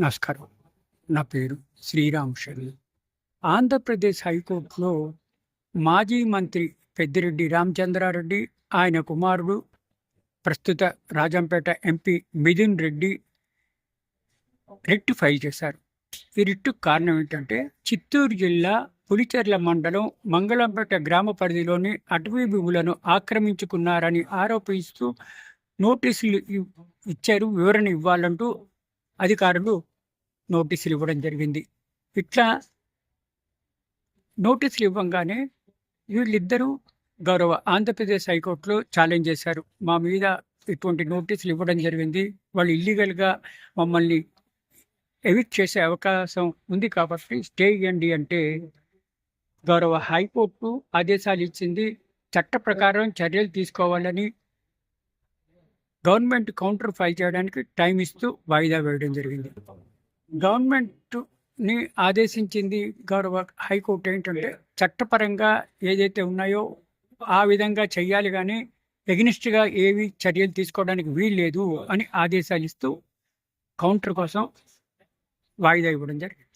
నమస్కారం. నా పేరు శ్రీరామ్ శర్మ. ఆంధ్రప్రదేశ్ హైకోర్టులో మాజీ మంత్రి పెద్దిరెడ్డి రామచంద్రారెడ్డి ఆయన కుమారుడు ప్రస్తుత Rajampet MP Mithun Reddy writ file చేశారు. ఈ రిట్టు కారణం ఏంటంటే చిత్తూరు జిల్లా పులిచెర్ల మండలం మంగళంపేట గ్రామ పరిధిలోని అటవీ భూములను ఆక్రమించుకున్నారని ఆరోపిస్తూ నోటీసులు ఇచ్చారు. వివరణ ఇవ్వాలంటూ అధికారులు నోటీసులు ఇవ్వడం జరిగింది. ఇట్లా నోటీసులు ఇవ్వగానే వీళ్ళిద్దరూ గౌరవ ఆంధ్రప్రదేశ్ హైకోర్టులో ఛాలెంజ్ చేశారు. మా మీద ఇటువంటి నోటీసులు ఇవ్వడం జరిగింది. వాళ్ళు ఇల్లీగల్గా మమ్మల్ని ఎవిట్ చేసే అవకాశం ఉంది కాబట్టి స్టే ఇవ్వండి అంటే గౌరవ హైకోర్టు ఆదేశాలు ఇచ్చింది. చట్ట ప్రకారం చర్యలు తీసుకోవాలని గవర్నమెంట్ కౌంటర్ ఫైల్ చేయడానికి టైం ఇస్తూ వాయిదా వేయడం జరిగింది. గవర్నమెంట్ని ఆదేశించింది గౌరవ హైకోర్టు ఏంటంటే చట్టపరంగా ఏదైతే ఉన్నాయో ఆ విధంగా చెయ్యాలి కానీ ఎగ్నిస్ట్గా ఏవి చర్యలు తీసుకోవడానికి వీల్లేదు అని ఆదేశాలు ఇస్తూ కౌంటర్ కోసం వాయిదా ఇవ్వడం జరిగింది.